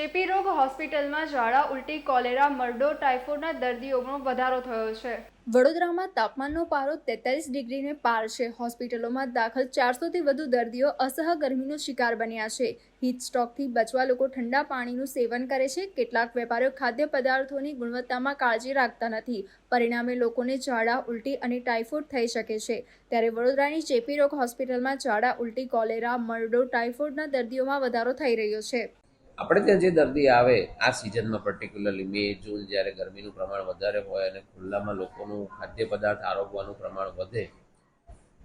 ચેપી રોગ હોસ્પિટલમાં ઝાડા, ઉલટી, કોલેરા, મરડો, ટાઇફોઇડના દર્દીઓમાં વધારો થયો છે. વડોદરામાં તાપમાનનો પારો તેતાલીસ ડિગ્રીને પાર છે. હોસ્પિટલોમાં દાખલ ચારસોથી વધુ દર્દીઓ અસહ ગરમીનો શિકાર બન્યા છે. હીટ બચવા લોકો ઠંડા પાણીનું સેવન કરે છે. કેટલાક વેપારીઓ ખાદ્ય પદાર્થોની ગુણવત્તામાં કાળજી રાખતા નથી. પરિણામે લોકોને ઝાડા, ઉલટી અને ટાઇફોઇડ થઈ શકે છે. ત્યારે વડોદરાની ચેપી રોગ હોસ્પિટલમાં ઝાડા, ઉલટી, કોલેરા, મરડો, ટાઇફોઇડના દર્દીઓમાં વધારો થઈ રહ્યો છે. આપણે ત્યાં જે દર્દી આવે, આ સિઝનમાં પર્ટિક્યુલરલી મે, જૂન જ્યારે ગરમીનું પ્રમાણ વધારે હોય અને ખુલ્લામાં લોકોનું ખાદ્ય પદાર્થ આરોગવાનું પ્રમાણ વધે,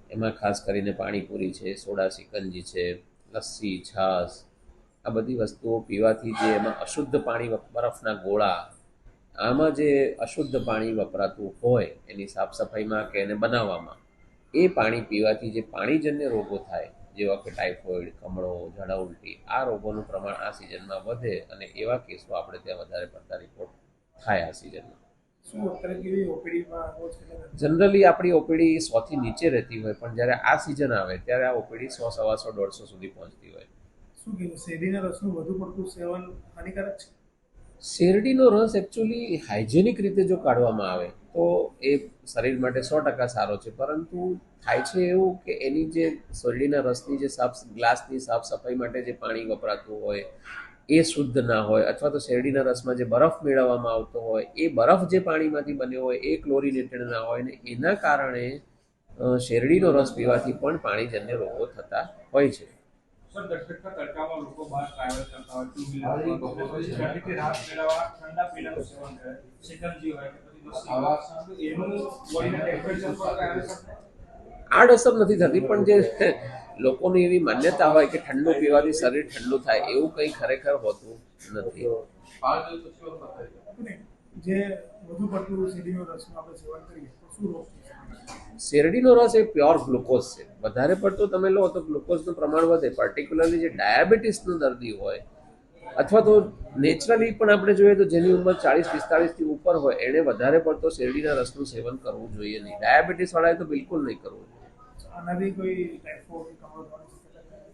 એમાં ખાસ કરીને પાણીપુરી છે, સોડા સિકંજી છે, લસ્સી, છાશ, આ બધી વસ્તુઓ પીવાથી જે એમાં અશુદ્ધ પાણી બરફના ગોળા, આમાં જે અશુદ્ધ પાણી વપરાતું હોય, એની સાફ સફાઈમાં કે એને બનાવવામાં, એ પાણી પીવાથી જે પાણીજન્ય રોગો થાય જેવા કે ટાઇફોઇડ કમળો ઝાડા ઉલટી આ રોગોનું પ્રમાણ આ સિઝનમાં વધે અને એવા કેસો આપણે ત્યાં વધારે પડતા રિપોર્ટ થાય આ સિઝનમાં. જનરલી આપણી ઓપીડી સોથી નીચે રહેતી હોય પણ જ્યારે આ સિઝન આવે ત્યારે આ ઓપીડી સો સવાસો દોઢસો સુધી પહોંચતી હોય. શું શેરડીના રસનું વધુ પડતું સેવન હાનિકારક છે? શેરડીનો રસ એકચ્યુઅલી હાઇજેનિક રીતે જો કાઢવામાં આવે, તો એ શરીર માટે સો ટકા સારો છે. પરંતુ થાય છે એવું કે એની જે શેરડીના રસની જે સાફ, ગ્લાસની સાફ સફાઈ માટે જે પાણી વપરાતું હોય, એ શુદ્ધ ના હોય, અથવા તો શેરડીના રસમાં જે બરફ મેળવવામાં આવતો હોય, એ બરફ જે પાણીમાંથી બન્યો હોય, એ ક્લોરિનેટેડ ના હોય ને એના કારણે શેરડીનો રસ પીવાથી પણ પાણીજન્ય રોગો થતા હોય છે. સર તડકામાં લોકો બહાર ટ્રાવેલ કરતા હોય ટુ વ્હીલર ગરમીથી રાહત મેળવવા ઠંડા પીણાનું સેવન કરે શિકંજી હોય કે પછી લસ્સી એનું બોડીના ટેમ્પરેચર પર કાંઈ અસર આડઅસર નથી થતી પણ જે લોકોની એવી માન્યતા હોય કે ઠંડુ પીવાથી શરીર ઠંડુ થાય એવું કંઈ ખરેખર હોતું નથી. જે વધુ પડતું શેરડીનો રસનું આપણે સેવન કરીએ તો શું રોગ શેરડીનો રસ એ પ્યોર ગ્લુકોઝ છે. વધારે પડતો તમે લો તો ગ્લુકોઝનું પ્રમાણ વધે. પર્ટિક્યુલરલી જે ડાયાબિટીસનો દર્દી હોય અથવા તો નેચરલી પણ આપણે જોઈએ તો જેની ઉંમર ચાળીસ પિસ્તાળીસથી ઉપર હોય એણે વધારે પડતો શેરડીના રસનું સેવન કરવું જોઈએ નહીં. ડાયાબિટીસવાળાએ તો બિલકુલ નહીં કરવું જોઈએ?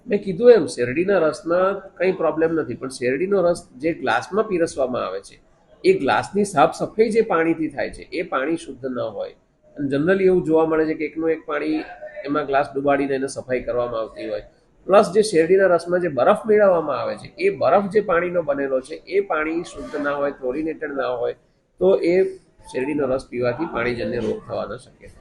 મેં કીધું એમ શેરડીના રસમાં કંઈ પ્રોબ્લેમ નથી પણ શેરડીનો રસ જે ગ્લાસમાં પીરસવામાં આવે છે એ ગ્લાસની સાફ સફાઈ જે પાણીથી થાય છે, એ પાણી શુદ્ધ ન હોય. અને જનરલી એવું જોવા મળે છે કે એકનું એક પાણી એમાં ગ્લાસ ડુબાડીને એને સફાઈ કરવામાં આવતી હોય. પ્લસ જે શેરડીના રસમાં જે બરફ મેળવવામાં આવે છે, એ બરફ જે પાણીનો બનેલો છે, એ પાણી શુદ્ધ ના હોય, ક્લોરિનેટેડ ના હોય, તો એ શેરડીનો રસ પીવાથી પાણીજન્ય રોગ થવાના શક્યતા